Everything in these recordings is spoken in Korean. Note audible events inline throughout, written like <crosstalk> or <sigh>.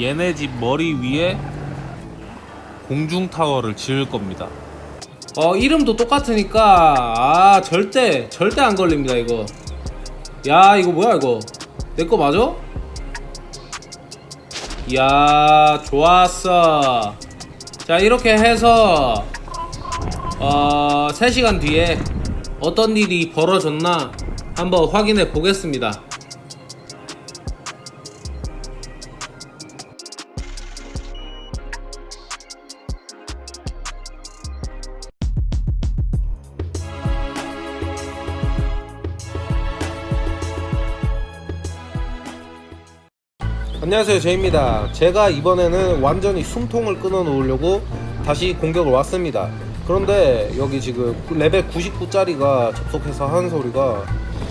얘네 집 머리 위에 공중 타워를 지을 겁니다. 어 이름도 똑같으니까 아 절대 절대 안 걸립니다 이거 야 이거 뭐야 이거 내 거 맞아? 야 좋았어 자 이렇게 해서 어 3시간 뒤에 어떤 일이 벌어졌나 한번 확인해 보겠습니다 안녕하세요 제이입니다. 제가 이번에는 완전히 숨통을 끊어 놓으려고 다시 공격을 왔습니다. 그런데 여기 지금 레벨 99짜리가 접속해서 하는 소리가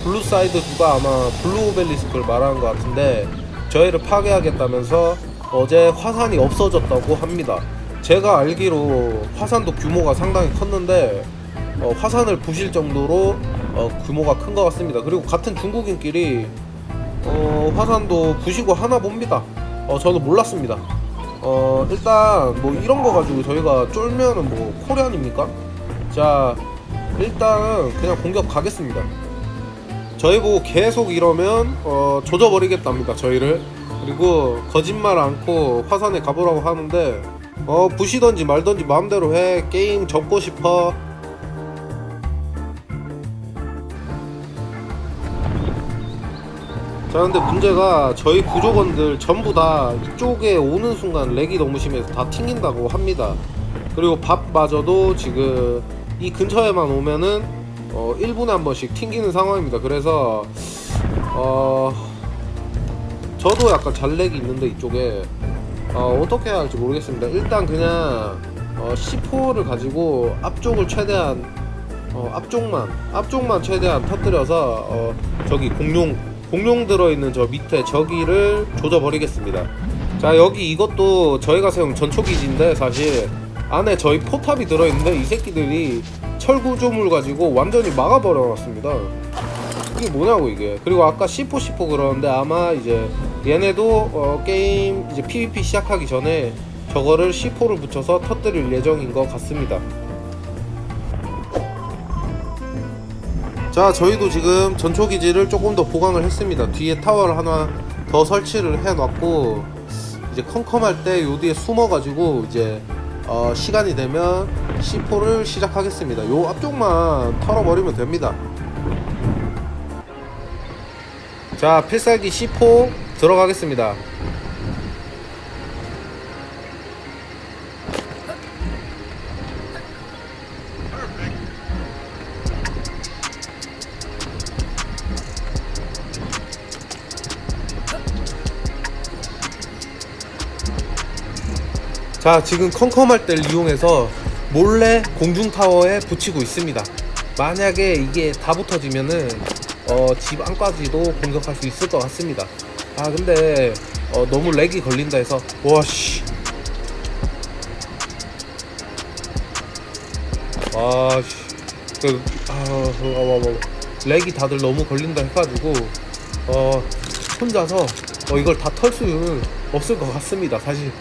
블루사이드 누가 아마 블루오벨리스크를 말하는 것 같은데 저희를 파괴하겠다면서 어제 화산이 없어졌다고 합니다. 제가 알기로 화산도 규모가 상당히 컸는데 어, 화산을 부실 정도로 어, 규모가 큰 것 같습니다. 그리고 같은 중국인끼리 어, 화산도 부시고 하나 봅니다. 어, 저는 몰랐습니다. 어, 일단 뭐 이런 거 가지고 저희가 쫄면은 뭐 코리안입니까? 자, 일단 그냥 공격 가겠습니다. 저희 보고 계속 이러면 어, 조져버리겠답니다. 저희를. 그리고 거짓말 않고 화산에 가보라고 하는데 어, 부시던지 말던지 마음대로 해. 게임 접고 싶어. 자 근데 문제가 저희 구조건들 전부 다 이쪽에 오는 순간 렉이 너무 심해서 다 튕긴다고 합니다. 그리고 밥마저도 지금 이 근처에만 오면은 어 1분에 한 번씩 튕기는 상황입니다. 그래서 어 저도 약간 잘렉이 있는데 이쪽에 어 어떻게 해야 할지 모르겠습니다. 일단 그냥 어 C4를 가지고 앞쪽을 최대한 어, 앞쪽만 앞쪽만 최대한 터뜨려서 어, 저기 공룡 공룡 들어있는 저 밑에 저기를 조져버리겠습니다. 자 여기 이것도 저희가 세운 전초기지인데 사실 안에 저희 포탑이 들어있는데 이 새끼들이 철구조물 가지고 완전히 막아버려놨습니다. 이게 뭐냐고 이게 그리고 아까 C4 C4 그러는데 아마 이제 얘네도 어, 게임 이제 PVP 시작하기 전에 저거를 C4를 붙여서 터뜨릴 예정인 것 같습니다. 자 저희도 지금 전초기지를 조금 더 보강을 했습니다. 뒤에 타워를 하나 더 설치를 해놨고 이제 컴컴할 때 요 뒤에 숨어가지고 이제 어, 시간이 되면 C4를 시작하겠습니다. 요 앞쪽만 털어버리면 됩니다. 자 필살기 C4 들어가겠습니다 자 지금 컴컴할 때를 이용해서 몰래 공중타워에 붙이고 있습니다. 만약에 이게 다 붙어지면은 어, 집 안까지도 공격할 수 있을 것 같습니다. 아 근데 어, 너무 렉이 걸린다 해서 와씨. 아씨. 그, 아, 그, 아, 와, 와, 렉이 다들 너무 걸린다 해가지고 어 혼자서 어, 이걸 다 털 수는 없을 것 같습니다 사실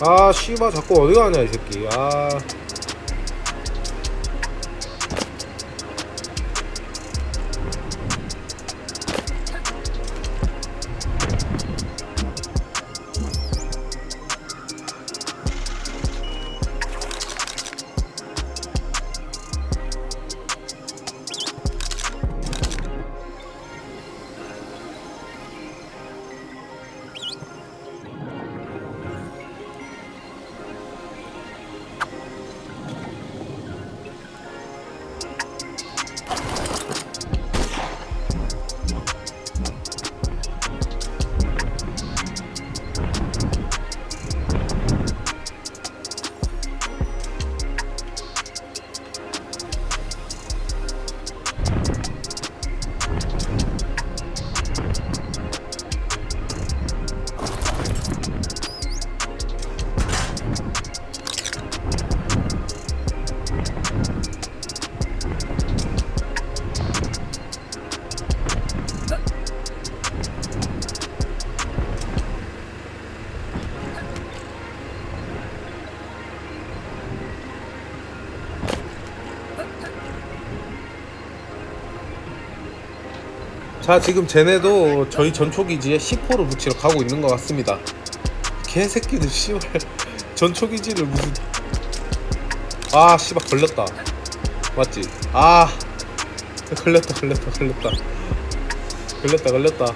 아 씨발 자꾸 어디 가냐 이 새끼. 아 자 지금 쟤네도 저희 전초기지에 C4를 붙이러 가고 있는 것 같습니다. 개새끼들 씨발. <laughs> 전초기지를 무슨. 아 씨발 걸렸다. 맞지? 아. 걸렸다 걸렸다 걸렸다. 걸렸다 걸렸다.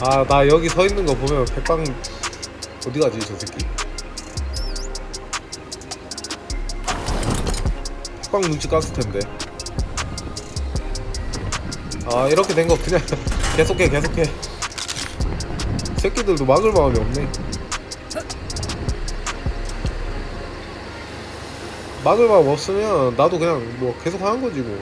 아 나 여기 서 있는 거 보면 백방 어디 가지 저 새끼? 백방 눈치 깠을 텐데 아 이렇게 된 거 그냥 <laughs> 계속해 계속해. 새끼들도 막을 마음이 없네. 막을 마음 없으면 나도 그냥 뭐 계속 하는 거지 뭐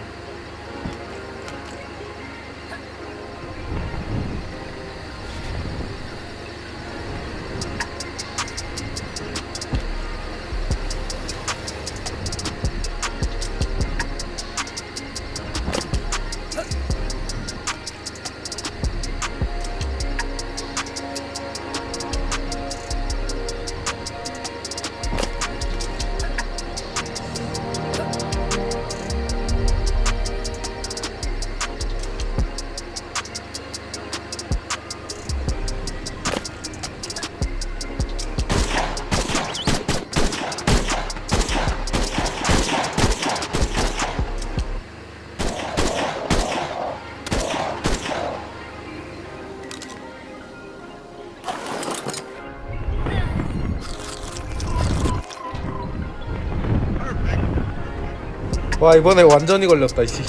와 이번에 완전히 걸렸다 이씨.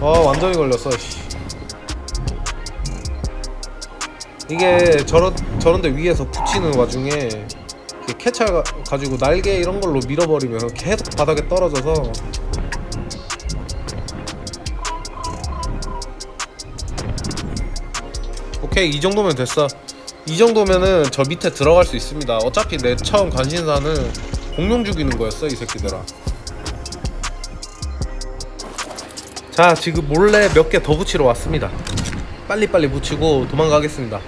아 완전히 걸렸어 씨. 이게 저런 저런데 위에서 붙이는 와중에 가- 가지고 날개 이런 걸로 밀어버리면 계속 바닥에 떨어져서. 오케이 이 정도면 됐어 이 정도면은 저 밑에 들어갈 수 있습니다. 어차피 내 처음 관심사는 공룡 죽이는 거였어 이 새끼들아. 자 지금 몰래 몇 개 더 붙이러 왔습니다. 빨리빨리 붙이고 도망가겠습니다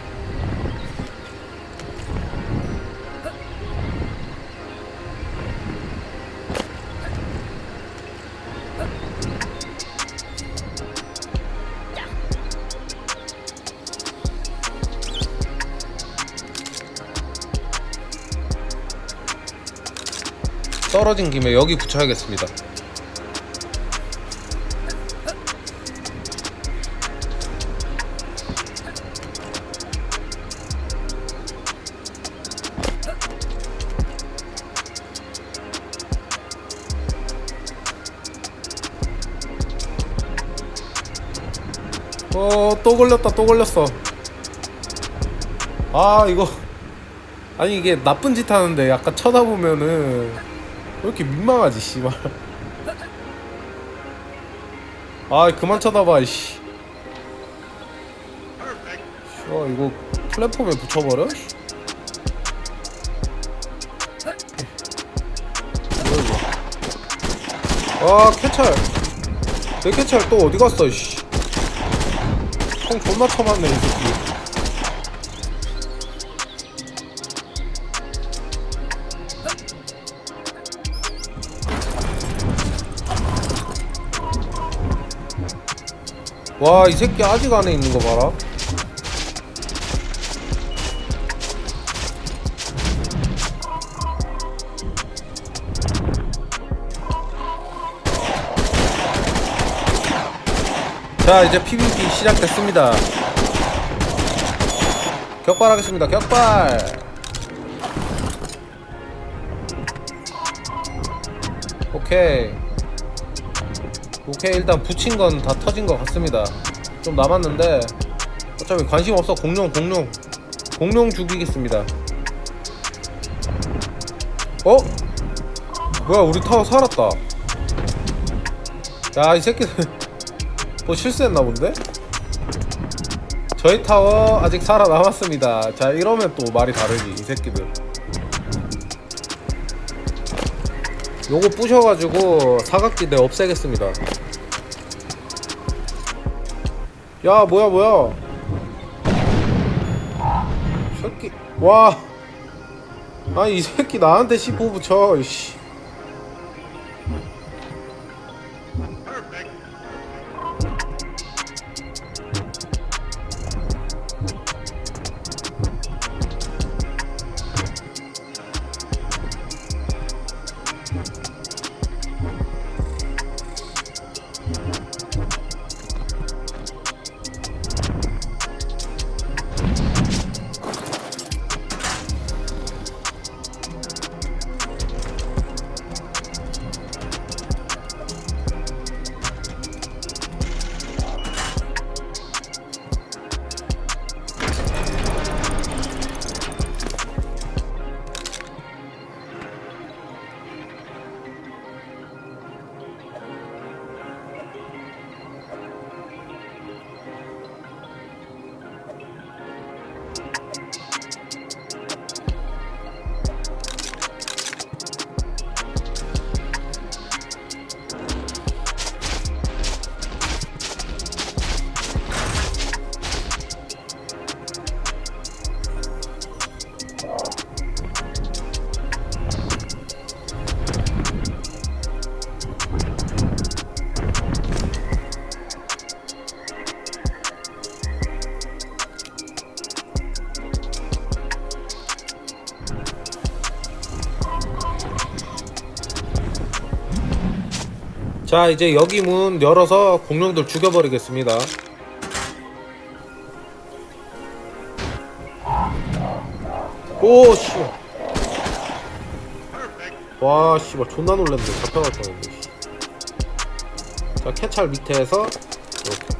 떨어진 김에 여기 붙여야겠습니다 어, 또 걸렸다, 또 걸렸어. 아, 이거. 아니, 이게 나쁜 짓 하는데 약간 쳐다보면은 왜 이렇게 민망하지, 씨발. 아, 그만 쳐다봐, 씨. 아, 이거 플랫폼에 붙여버려? 아, 캐찰. 내 캐찰 또 어디 갔어, 씨. 총 존나 쳐맞네 이 새끼 와 이 새끼 아직 안에 있는 거 봐라. 자 이제 PVP 시작됐습니다. 격발하겠습니다. 격발! 오케이 오케이 일단 붙인 건 다 터진 것 같습니다. 좀 남았는데 어차피 관심 없어. 공룡 공룡. 공룡 죽이겠습니다. 어? 뭐야 우리 타워 살았다. 야 이 새끼들 <laughs> 뭐 실수했나 본데? 저희 타워 아직 살아남았습니다. 자 이러면 또 말이 다르지 이 새끼들 요거 부셔가지고 사각지대 없애겠습니다. 야 뭐야 뭐야? 새끼 와. 아니 이 새끼 나한테 C4 붙여 씨. 자 이제 여기 문 열어서 공룡들 죽여버리겠습니다. 오씨 와 씨발 존나 놀랐네. 잡혀갈 뻔했네 씨. 자 캐찰 밑에서 이렇게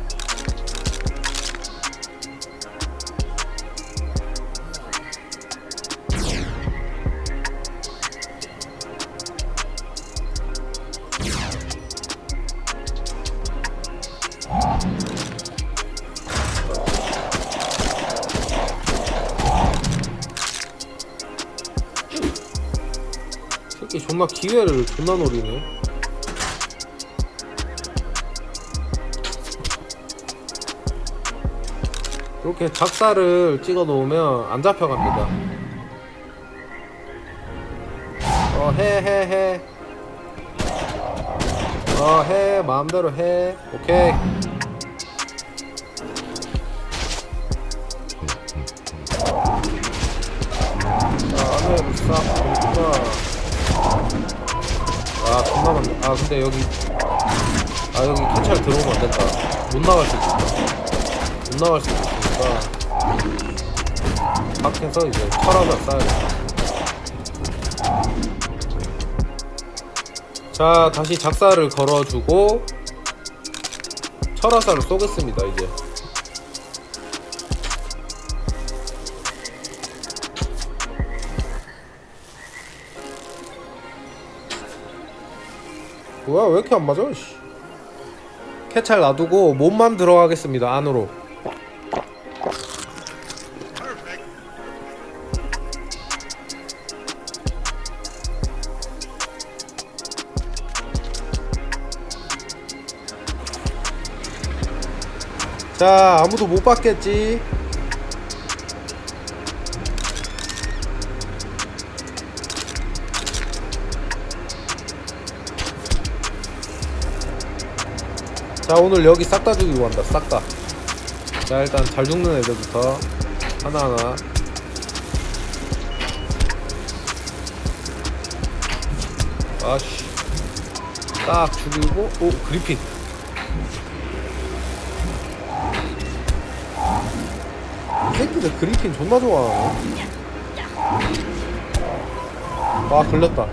기회를 존나 노리네. 이렇게 작사를 찍어 놓으면 안 잡혀갑니다. 어 해해 해. 어 해. 마음대로 해. 오케이. 자 안에 싹 보니까 아 존나 많네 아 근데 여기 아 여기 캐찰 들어오면 안 된다. 못 나갈 수 있다. 못 나갈 수 있으니까. 밖에서 이제 철학을 쌓아야 돼. 자 다시 작사를 걸어주고 철화살을 쏘겠습니다 이제 뭐야? 왜 이렇게 안 맞아? 씨. 캐찰 놔두고 몸만 들어가겠습니다 안으로. 자 아무도 못 받겠지 자 오늘 여기 싹 다 죽이고 간다. 싹다 자 일단 잘 죽는 애들부터 하나하나. 아씨. 딱 죽이고 오 그리핀. 이 새끼들 그리핀 존나 좋아하네. 아 걸렸다.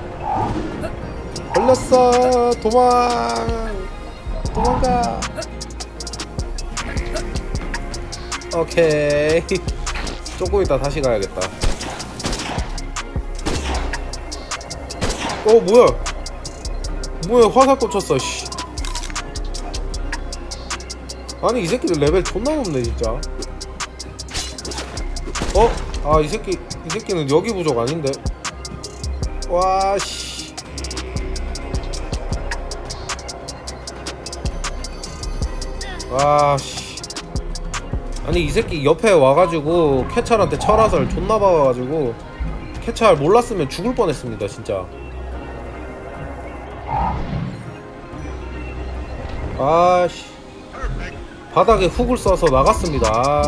걸렸어 도망 도망가. 오케이. <laughs> 조금 이따 다시 가야겠다. 어 뭐야? 뭐야 화살 꽂혔어 씨. 아니 이 새끼들 레벨 존나 높네 진짜. 어? 아 이 새끼 이 새끼는 여기 부족 아닌데. 와씨 와씨. 아니 이 새끼 옆에 와가지고 캐찰한테 철화살 존나 박아가지고 캐찰 몰랐으면 죽을 뻔했습니다 진짜. 아씨. 바닥에 훅을 써서 나갔습니다.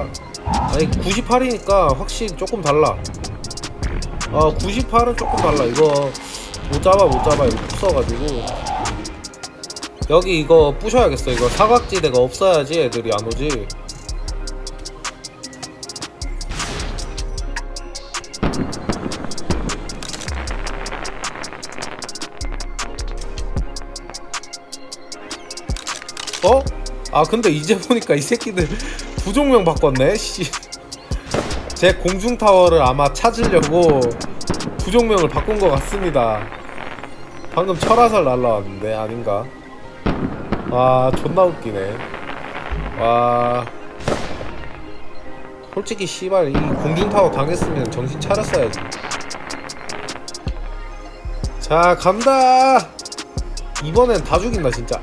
아니 98이니까 확실히 조금 달라. 아 98은 조금 달라. 이거 못 잡아 못 잡아. 이거 훅 써가지고 여기 이거 부셔야겠어 이거 사각지대가 없어야지 애들이 안 오지 어? 아 근데 이제 보니까 이 새끼들 <laughs> 부종명 바꿨네 씨. 제 공중 타워를 아마 찾으려고 부종명을 바꾼 것 같습니다. 방금 철화살 날라왔는데 아닌가? 와 존나 웃기네. 와 솔직히 씨발 이 공중 타워 당했으면 정신 차렸어야지. 자 간다. 이번엔 다 죽인다 진짜.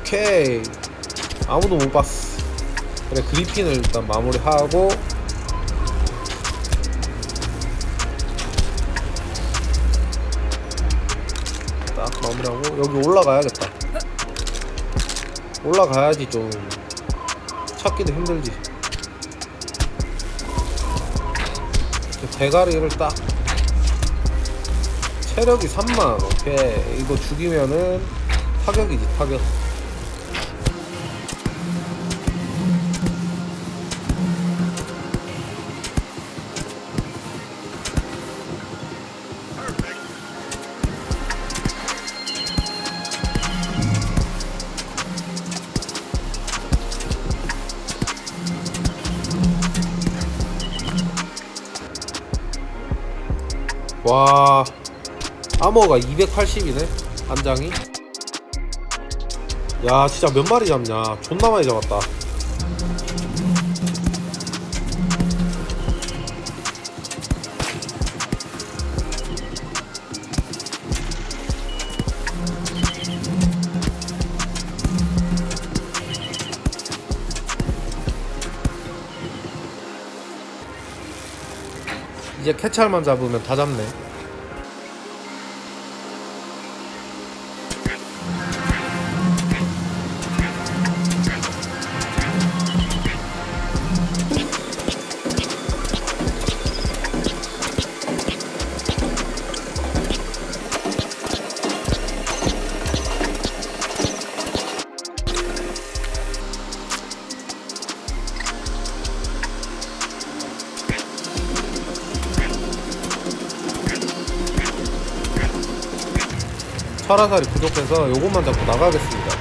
오케이 아무도 못 봤어 그래 그리핀을 일단 마무리하고 여기 올라가야겠다. 올라가야지 좀. 찾기도 힘들지. 대가리를 딱. 체력이 3만. 오케이. 이거 죽이면은 타격이지 타격 아머가 280이네 안장이. 야 진짜 몇 마리 잡냐. 존나 많이 잡았다. 이제 캐찰만 잡으면 다 잡네 철화살이 부족해서 요것만 잡고 나가겠습니다.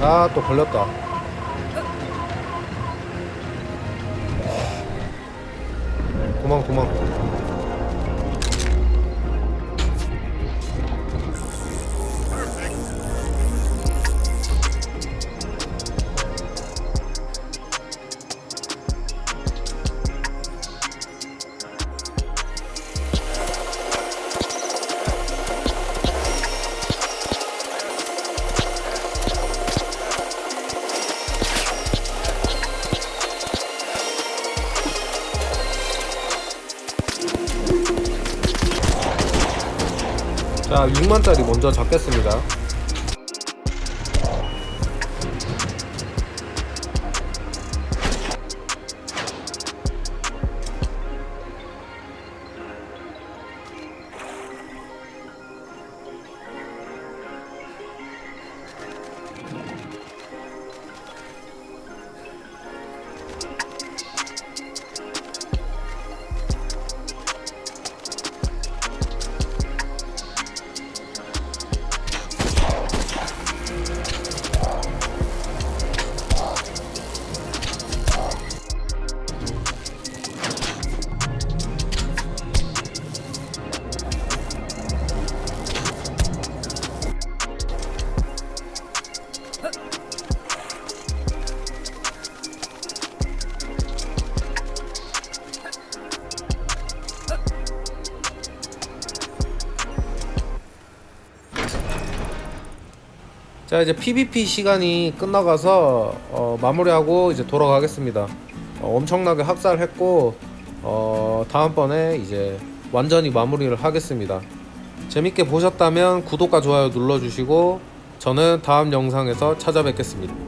아, 또 걸렸다. 6만짜리 먼저 잡겠습니다 자 이제 PVP 시간이 끝나가서 어, 마무리하고 이제 돌아가겠습니다. 어, 엄청나게 학살했고 어, 다음번에 이제 완전히 마무리를 하겠습니다. 재밌게 보셨다면 구독과 좋아요 눌러주시고 저는 다음 영상에서 찾아뵙겠습니다.